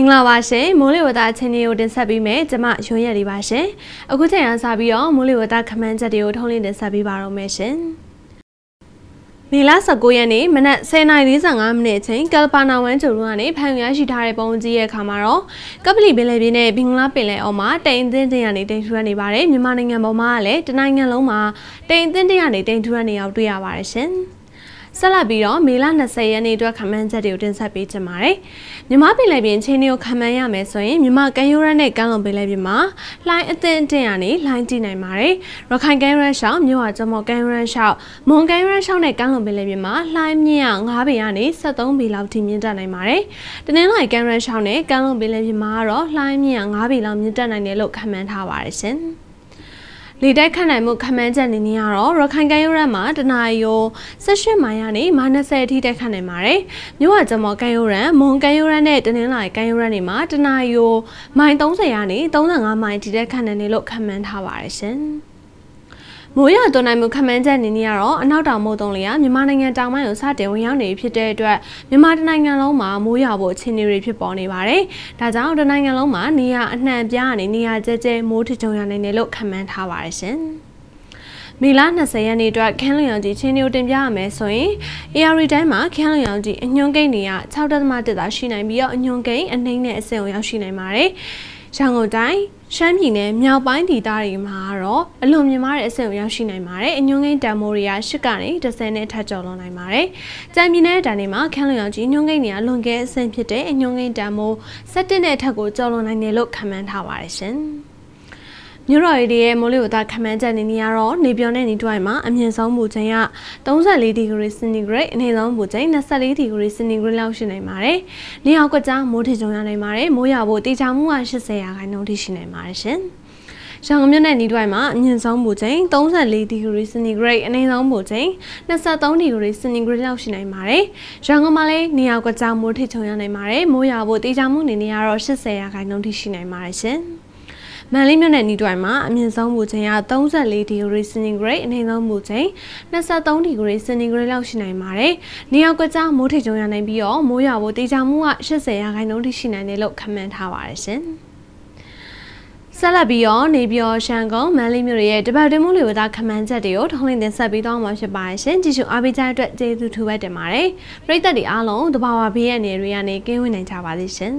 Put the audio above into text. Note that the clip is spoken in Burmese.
င်္ဂလာပါရှင်မိုးလေဝသအချိန်တွေကိုတင်ဆက်ပေးမယ်ကျွန်မရွှေရည်လေးပါရှင်အခုချိန်ကစပြီးတော့မိုးလေဝသခမန်းချက်တွေကိုထုံးလင်းတင်ဆက်ပေးပါတော့မယ်ရှင်မေလ19ရက်နေ့မနက်10:45မိနစ်အချိန်ကယ်ပါနာဝမ်ကျိုတို့ကနေဖန်ရရှိထားတဲ့ပုံကြီးရဲ့အခါမှာတော့ကပလီပင်လယ်ပြင်နဲ့ဘင်္ဂလားပင်လယ်အော်မှာတိမ်အသင်းတင်ရနေတိမ်ထူရနေပါတယ်မြန်မာနိုင်ငံပေါ်မှာလည်းတနိုင်ငံလုံးမှာတိမ်အသင်းတင်ရနေတိမ်ထူရနေအောင်တွေ့ရပါတယ်ရှင်။ ဆက်လက်ပြီးတော့မေလ20ရက်နေ့အတွက်ခမန်းချက်တွေကိုတင်ဆက်ပေးချင်ပါတယ်။မြမပင်လယ်ပြင်ချင်းတွေကိုခမန်းရမယ်ဆိုရင်မြမကမ်းရိုးရမ်းနဲ့ကမ်းလွန်ပင်လယ်ပြင်မှာလှိုင်းအသင့်အင့်ရနေလှိုင်းကြည့်နိုင်ပါတယ်။ရခိုင်ကမ်းရိုးရမ်းရှောင်းမြို့ဟာကျမော်ကမ်းရိုးရမ်းရှောင်းမွန်ကမ်းရိုးရမ်းရှောင်းနဲ့ကမ်းလွန်ပင်လယ်ပြင်မှာလှိုင်းမြင့်ရ9ပေကနေ73ပေလောက်ထိမြင့်တက်နိုင်ပါတယ်။တနင်္လာရီကမ်းရိုးရမ်းရှောင်းနဲ့ကမ်းလွန်ပင်လယ်ပြင်မှာကတော့လှိုင်းမြင့်ရ9ပေလောက်မြင့်တက်နိုင်တယ်လို့ခန့်မှန်းထားပါတယ်ရှင်။ လေတိုက်ခတ်နိုင်မှုခမန်းချက်နေနေရတော့ရခိုင်ကမ်းရိုးရမ်းမှာတနအီရို18မိုင်ကနေမ20အထိတိုက်ခတ်နိုင်ပါတယ်။မြို့ဝကျမော်ကမ်းရိုးရမ်းမွန်ကမ်းရိုးရမ်းနဲ့တနင်္လာရီကမ်းရိုးရမ်းတွေမှာတနအီရိုမိုင်30ကနေ35မိုင်ထိတိုက်ခတ်နိုင်တယ်လို့ခန့်မှန်းထားပါတယ်ရှင်။ မိုးရသွန်းနိုင်မှုခမန်းချက်အနေနဲ့ကတော့အနောက်တောင်မိုးတုံးလျာမြန်မာနိုင်ငံတောင်ပိုင်းကိုစတင်ဝင်ရောက်နေဖြစ်တဲ့အတွက်မြန်မာတနိုင်ငံလုံးမှာမိုးရွာဖို့အခြေအနေတွေဖြစ်ပေါ်နေပါတယ်။ဒါကြောင့်တနိုင်ငံလုံးမှာနေရာအနှံ့ပြားအနေနေရာကျကျမိုးထကြုံရနိုင်တယ်လို့ခန့်မှန်းထားပါတယ်ရှင်။မေလ20ရက်နေ့အတွက်ခန်းလျောင်ကြီးချင်းညိုတင်ပြရမယ်ဆိုရင် AR တိုင်းမှာခန်းလျောင်ကြီးအညွှန်းကိန်းတွေက6.1သာရှိနိုင်ပြီးတော့အညွှန်းကိန်းအနှိမ့်နဲ့အဆင့်ကိုရောက်ရှိနိုင်ပါတယ်။ ရန်ကုန်တိုင်းရှမ်းပြည်နယ်မြောက်ပိုင်းဒေသတွေမှာတော့အလွန်မြင့်မားတဲ့အဆင့်ကိုရောက်ရှိနိုင်ပါတယ်။အညွှန်းကိန်းတန်မိုးတွေက၈ကနေ10နဲ့ထပ်ကျော်လွန်နိုင်ပါတယ်။ကြံပြည်နယ်တန်တွေမှာခန်းလျောင်ကြီးညွှန်းကိန်းတွေကလွန်ကဲအဆင့်ဖြစ်တဲ့အညွှန်းကိန်းတန်မိုး17နဲ့ထပ်ကိုကျော်လွန်နိုင်တယ်လို့ခန့်မှန်းထားပါတယ်ရှင်။ မြို့တော်ရီရဲ့မိုးလေဝသခန့်မှန်းချက်နေနေရတော့နေပြောတဲ့နေတွိုင်းမှာအမြင့်ဆုံးပူချိန်က34ဒီဂရီစင်တီဂရိတ်အနည်းဆုံးပူချိန်24ဒီဂရီစင်တီဂရိတ်လောက်ရှိနိုင်ပါတယ်။နေအောင်ကကြားမိုးထကြုံရနိုင်ပါတယ်။မိုးရွာဖို့တေချာမှုက80ရာခိုင်နှုန်းထိရှိနိုင်ပါတယ်ရှင်။ရန်ကုန်မြို့နယ်နီးတွိုင်းမှာအမြင့်ဆုံးပူချိန်34ဒီဂရီစင်တီဂရိတ်အနည်းဆုံးပူချိန်23ဒီဂရီစင်တီဂရိတ်လောက်ရှိနိုင်ပါတယ်။ရန်ကုန်မှာလည်းနေရာကကြောင်မိုးထချုံရနိုင်ပါတယ်။မိုးရွာဖို့တေချာမှုနေနေရတော့80ရာခိုင်နှုန်းထိရှိနိုင်ပါတယ်ရှင်။ မန်လေးမြို့နယ်နီးတွိုင်မှာအမြင့်ဆုံးမူချိန်က34ဒီဂရီစင်တီဂရိတ်အနည်းဆုံးမူချိန်23ဒီဂရီစင်တီဂရိတ်လောက်ရှိနိုင်ပါတယ်။နေရာကွက်ကြားမိုးထိပ်ကြုံရနိုင်ပြီးတော့မိုးရွာဖို့တေချာမှုက80ရာခိုင်နှုန်းထိရှိနိုင်တယ်လို့ခန့်မှန်းထားပါတယ်ရှင်။ဆက်လက်ပြီးတော့နေပြီးတော့ရှန်ကုန်မန်လေးမြို့ရဲ့တပတ်တွင်းမှုလေဝသခမန်းချက်တွေကိုထုံးလင်းတင်ဆက်ပြီးတော့မှာဖြစ်ပါတယ်ရှင်ကြည့်ရှုအားပေးကြတဲ့အတွက်ကျေးဇူးထူးပဲတင်ပါတယ်ပရိသတ်တွေအားလုံးတဘာဝဘေးရန်တွေကနေကင်းဝေးနိုင်ကြပါစေရှင်